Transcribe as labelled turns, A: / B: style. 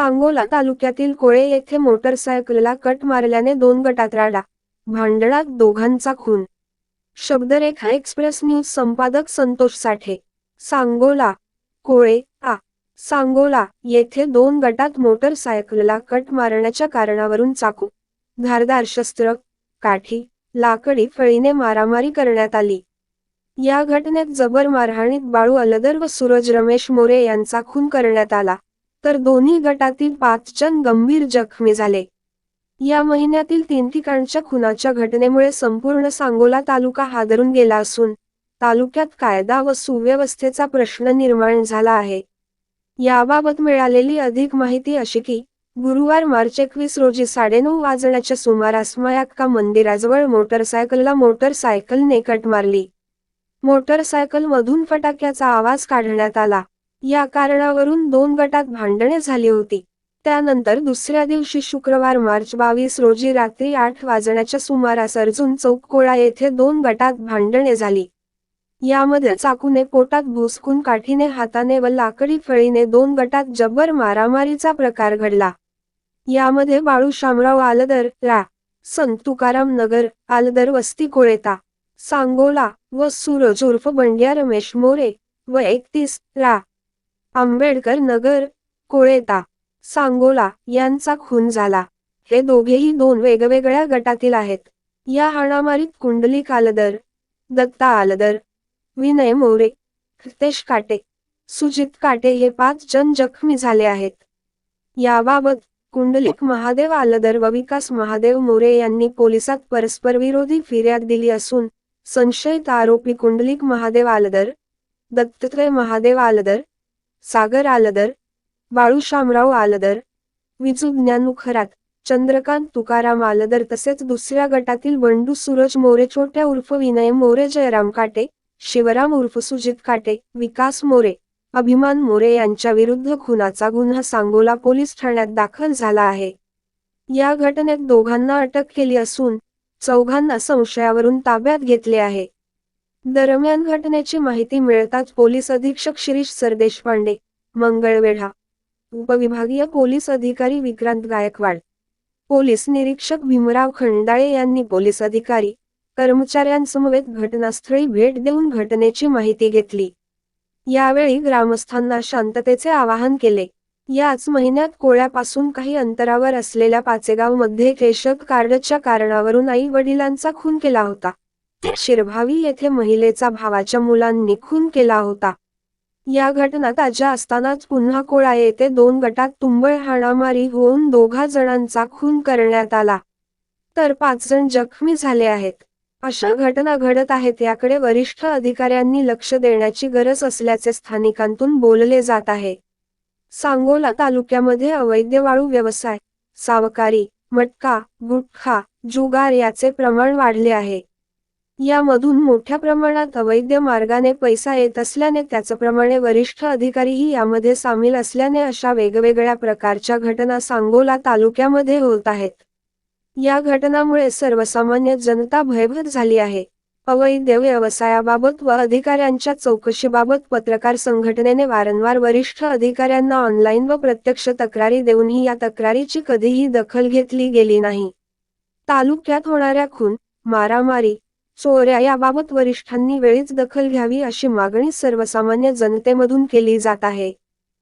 A: सांगोला तालुक्यातील कोळे येथे मोटरसायकलला कट मारल्याने दोन गटात राडा भांडणात दोघांचा खून. शब्दरेखा एक्सप्रेस न्यूज संपादक संतोष साठे सांगोला कोळे आ सांगोला येथे दोन गटात मोटरसायकलला कट मारण्याच्या कारणावरून चाकू धारदार शस्त्र काठी लाकडी फळीने मारामारी करण्यात आली. या घटनेत जबर मारहाणीत बाळू अलदर व सूरज रमेश मोरे यांचा खून करण्यात आला. तर दोन्ही गटातील पाच जण गंभीर जखमी झाले. या महिन्यातील तीन ठिकाणच्या खुनाच्या घटनेमुळे संपूर्ण सांगोला तालुका हादरून गेला असून तालुक्यात कायदा व सुव्यवस्थेचा प्रश्न निर्माण झाला आहे. याबाबत मिळालेली अधिक माहिती अशी की गुरुवार मार्च एकवीस रोजी साडेनऊ वाजण्याच्या सुमारास मयाक्का मंदिराजवळ मोटरसायकलला मोटरसायकलने कट मारली. मोटरसायकलमधून फटाक्याचा आवाज काढण्यात आला. या कारणावरून दोन गटात भांडणे झाली होती. त्यानंतर दुसऱ्या दिवशी शुक्रवार मार्च बावीस रोजी रात्री आठ वाजण्याच्या सुमारास अर्जुन चौककोळा येथे दोन गटात भांडणे झाली. यामध्ये चाकूने पोटात भुसकून काठीने हाताने व लाकडी फळीने दोन गटात जबर मारामारीचा प्रकार घडला. यामध्ये बाळू शामराव आलदर रा. संत तुकाराम नगर आलदर वस्ती कोळेता. सांगोला व सूरज उर्फ बंड्या रमेश मोरे व एकतीस रा. आंबेडकर नगर कोळेता सांगोला यांचा खून झाला. हे दोघेही दोन वेगवेगळ्या गटातील आहेत. या हाणामारीत कुंडली आलदर दत्ता आलदर विनय मोरे हितेश काटे सुजित काटे हे पाच जण जखमी झाले आहेत. याबाबत कुंडलिक महादेव आलदर व विकास महादेव मोरे यांनी पोलिसात परस्पर विरोधी फिर्याद दिली असून संशयित आरोपी कुंडलिक महादेव आलदर दत्तत्रय महादेव आलदर सागर आलदर बाळू शामराव आलदर विजू ज्ञानुखरात चंद्रकांत तुकाराम आलदर तसेच दुसऱ्या गटातील बंडू सूरज मोरे छोट्या उर्फ विनय मोरे जयराम काटे शिवराम उर्फ सुजित काटे विकास मोरे अभिमान मोरे यांच्या विरुद्ध खुनाचा गुन्हा सांगोला पोलीस ठाण्यात दाखल झाला आहे. या घटनेत दोघांना अटक केली असून चौघांना संशयावरून ताब्यात घेतले आहे. दरम्यान घटनेची माहिती मिळताच पोलीस अधीक्षक शिरीष सरदेशपांडे मंगळवेढा उपविभागीय पोलीस अधिकारी विक्रांत गायकवाड पोलीस निरीक्षक भीमराव खंडाळे यांनी पोलीस अधिकारी कर्मचाऱ्यांसमवेत घटनास्थळी भेट देऊन घटनेची माहिती घेतली. यावेळी ग्रामस्थांना शांततेचे आवाहन केले. याच महिन्यात कोळ्यापासून काही अंतरावर असलेल्या पाचेगावमध्ये केशक कार्डच्या कारणावरून आई वडिलांचा खून केला होता. शिरभावी येथे महिलेचा भावाच्या मुलांनी खून केला होता. या घटना ताज्या असतानाच पुन्हा कोळा येथे दोन गटात तुंबळ हाणामारी होऊन दोघा जणांचा खून करण्यात आला. तर पाच जण जखमी झाले आहेत. अशा घटना घडत आहेत याकडे वरिष्ठ अधिकाऱ्यांनी लक्ष देण्याची गरज असल्याचे स्थानिकांतून बोलले जात आहे. सांगोला तालुक्यामध्ये अवैध वाळू व्यवसाय सावकारी मटका गुटखा जुगार याचे प्रमाण वाढले आहे. यामधून मोठ्या प्रमाणात अवैध मार्गाने पैसा येत असल्याने त्याचप्रमाणे वरिष्ठ अधिकारीही यामध्ये सामील असल्याने अशा वेगवेगळ्या प्रकारच्या घटना सांगोला तालुक्यामध्ये होत आहेत. या घटनामुळे सर्वसामान्य जनता भयभीत झाली आहे. अवैध व्यवसायाबाबत व अधिकाऱ्यांच्या चौकशीबाबत पत्रकार संघटनेने वारंवार वरिष्ठ अधिकाऱ्यांना ऑनलाईन व प्रत्यक्ष तक्रारी देऊनही या तक्रारीची कधीही दखल घेतली गेली नाही. तालुक्यात होणाऱ्या खून मारामारी चोऱ्या याबाबत वरिष्ठांनी वेळीच दखल घ्यावी अशी मागणी सर्वसामान्य जनतेमधून केली जात आहे.